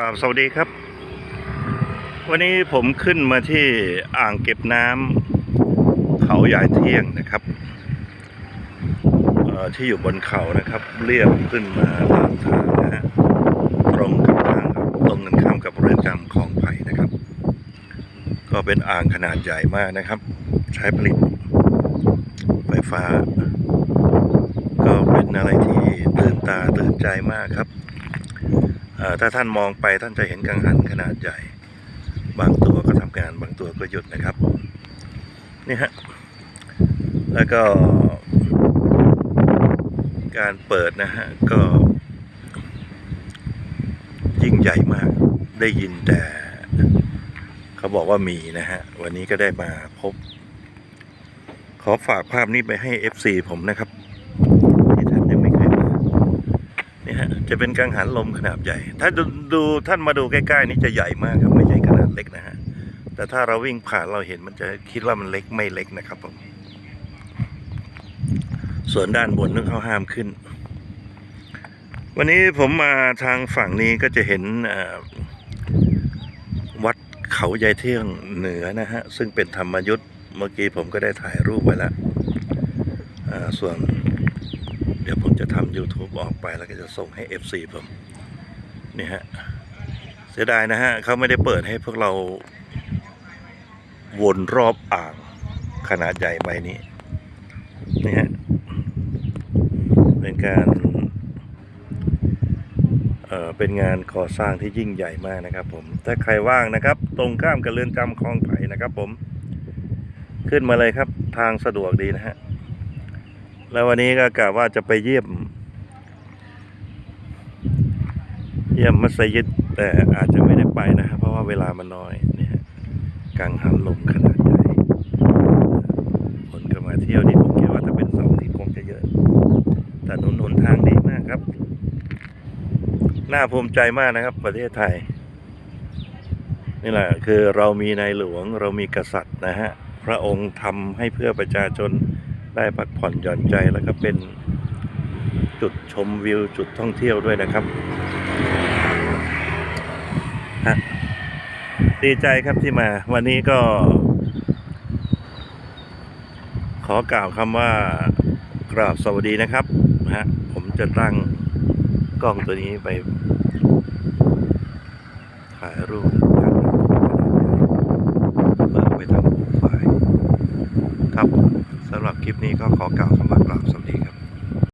ราบสวัสดีครับ วันนี้ผมขึ้นมาที่อ่างเก็บน้ำเขาใหญ่เที่ยงนะครับที่อยู่บนเขานะครับ เรียบขึ้นมาตามทางนะฮะตรงกับทางครับตรงกันข้ามกับเรือนจำคลองไผ่นะครับ ก็เป็นอ่างขนาดใหญ่มากนะครับ ใช้ผลิตไฟฟ้า ก็เป็นอะไรที่ตื่นตาตื่นใจมากครับ ถ้าท่านมองไปท่านจะเห็นกังหันขนาดใหญ่ บางตัวก็ทำงานบางตัวก็หยุดนะครับนี่ฮะแล้วก็ การเปิดนะฮะก็ ยิ่งใหญ่มากได้ยินแต่ เขาบอกว่ามีนะฮะ วันนี้ก็ได้มาพบ ขอฝากภาพนี้ไปให้ FC ผมนะครับ ที่ท่านยังไม่เคยมา นี่ฮะ จะเป็นกังหันลมขนาดใหญ่ ถ้าดูท่านมาดูใกล้ๆ นี่จะใหญ่มากครับไม่ใช่ขนาดเล็กนะฮะแต่ถ้าเราวิ่งผ่านเราเห็นมันจะคิดว่ามันเล็กไม่เล็กนะครับผมส่วนด้านบนนึกเขาห้ามขึ้น วันนี้ผมมาทางฝั่งนี้ก็จะเห็นวัดเขายายเที่ยงเหนือนะฮะ ซึ่งเป็นธรรมยุทธ์เมื่อกี้ผมก็ได้ถ่ายรูปไว้แล้วส่วน ดี๋ยวผมจะทำ YouTube ออกไปแล้วก็จะส่งให้ FC ผมนี่ฮะเสียดายนะฮะเขาไม่ได้เปิดให้พวกเราวนรอบอ่างขนาดใหญ่ใบนี้นี่ฮะเป็นการเอ่อเป็นงานก่อสร้างที่ยิ่งใหญ่มากนะครับผมถ้าใครว่างนะครับ ตรงข้ามกับเรือนจำคลองไผ่นะครับผมขึ้นมาเลยครับทางสะดวกดีนะฮะ แล้ววันนี้ก็กะว่าจะไปเยี่ยม เยี่ยมมัสยิด แต่อาจจะไม่ได้ไปนะครับเพราะว่าเวลามันน้อยเนี่ยฮะกังหันลมขนาดใหญ่คนก็มาเที่ยวนี่ผมคิดว่าถ้าเป็นเสาร์อาที่คงจะเยอะแต่หนุนหนทางดีมากครับน่าภูมิใจมากนะครับ ประเทศไทย นี่แหละคือเรามีในหลวงเรามีกษัตริย์นะฮะ พระองค์ทำให้เพื่อประชาชน ได้พักผ่อนหย่อนใจแล้วก็เป็นจุดชมวิวจุดท่องเที่ยวด้วยนะครับฮะดีใจครับที่มา วันนี้ก็ ขอกล่าวคำว่ากราบสวัสดีนะครับฮะผมจะตั้งกล้องตัวนี้ไปถ่ายรูปกันเพื่อเอาไปทำโปรไฟล์ครับ สำหรับคลิป นี่ก็ขอกล่าวคำว่ากราบสวัสดีครับ